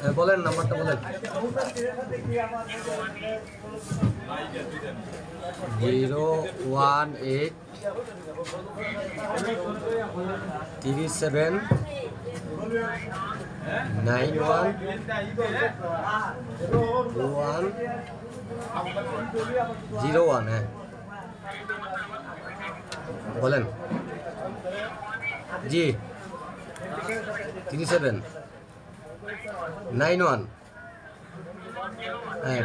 হ্যাঁ, বলেন নাম্বারটা বলেন। জিরো ওয়ান এইট তিরিশ seven nine one two one zero one হ্যাঁ। বলেন। জি থ্রি সেভেন। Nine one. হ্যাঁ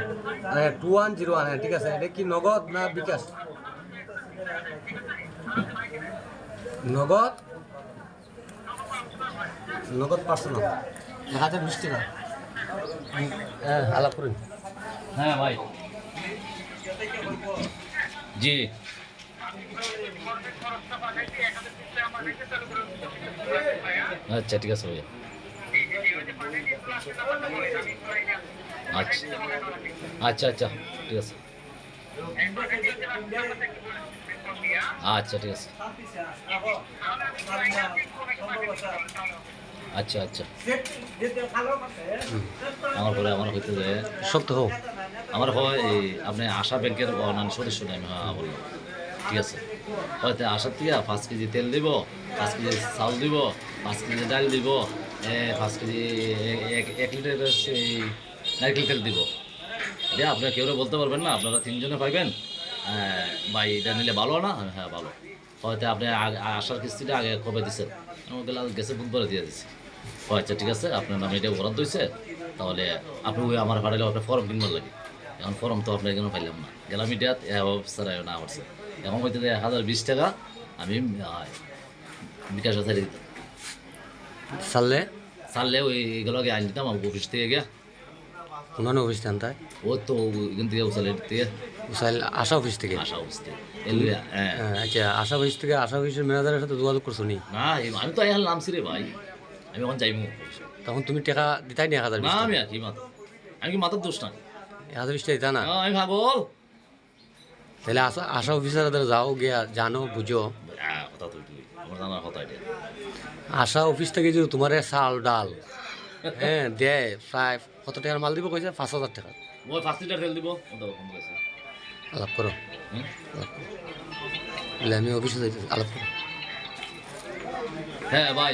হ্যাঁ টু ওয়ান জিরো ওয়ান হ্যাঁ ঠিক আছে। এটা কি নগদ না বিকাশ? নগদ? নগদ না এক হাজার বিশ টাকা। হ্যাঁ আলাপ করুন হ্যাঁ ভাই। জি। আচ্ছা ঠিক আছে ভাইয়া আচ্ছা আচ্ছা আচ্ছা ঠিক আছে। আচ্ছা ঠিক আছে। আচ্ছা আচ্ছা। আমার পরে আমার হইতে যায় শক্ত হোক। আমার হয় আপনি আশা ব্যাংকের অন্যান্য সদস্য নাই, আমি হ্যাঁ বললাম। ঠিক আছে। হয়তো আশা থেকে পাঁচ কেজি তেল দিব, পাঁচ কেজি চাউল দিব, পাঁচ কেজি ডাল দিব পাঁচ কেজি এক- লিটার নারকেল তেল দিব। এটা আপনারা কেউ বলতে পারবেন না আপনারা তিনজনে পাইবেন। হ্যাঁ, ভাই এটা নিলে ভালো না? আমি, হ্যাঁ ভালো। হয়তো আপনি আসার কিস্তিটা আগে কবে দিচ্ছেন আমাকে লাল গেছে বুধবারে দিয়ে দিচ্ছি আচ্ছা ঠিক আছে আপনার নামে এটা বরাদ্দ হয়েছে তাহলে আপনি ওই আমার ভাড়ালে আপনার ফর্ম কিনবার লাগে। এখন ফর্ম তো আপনার এখানে পাইলাম না। গেলাম ইটাত স্যার না করছে এখন এক হাজার বিশ টাকা আমি বিকাশ হাজার দিতাম। সারলে সারলে ওই আইন দিতাম অফিস থেকে। গিয়া অন্যান্য অফিস দেন তাই ও তো এখান থেকে উসালের থেকে। উসাইল আশা অফিস থেকে? আসা অফিস থেকে। হ্যাঁ। হ্যাঁ, আচ্ছা আশা অফিস থেকে আশা অফিসের ম্যানেজারের সাথে যোগাযোগ করছ নি? না আমি তো এখন নামছি রে ভাই। আমি এখন যাইমু তখন তুমি টাকা দিতাই নি এক হাজার না আমি আর কি মাথা আমি কি মাথার দোষ না এক হাজার বিশ টাকা দিতা না? আমি ভাগল তাহলে আশা আশা অফিসারদের যাও গিয়া জানো বুঝো। কথা তুই তুই আমার জানার কথা এটা আশা অফিস থেকে যে তোমার চাল ডাল হ্যাঁ দেয় প্রায় কত টাকার মাল দিব কইছে? পাঁচ হাজার টাকা। পাঁচ লিটার তেল দিব আলাপ করো। বলে আমি অফিসে যাইতে আলাপ করো। হ্যাঁ ভাই।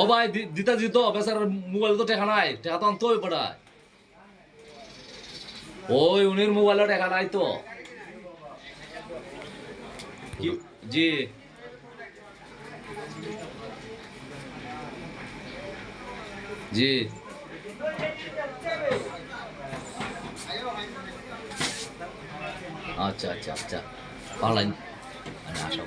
ও ভাই দিতা দিত বেচার মোবাইল তো টেকা নাই টেকা তো আনতে হবে ওই উনির মোবাইলে টেকা নাই তো। কি- জি জি আচ্ছা আচ্ছা আচ্ছা পারলাম আমি আসো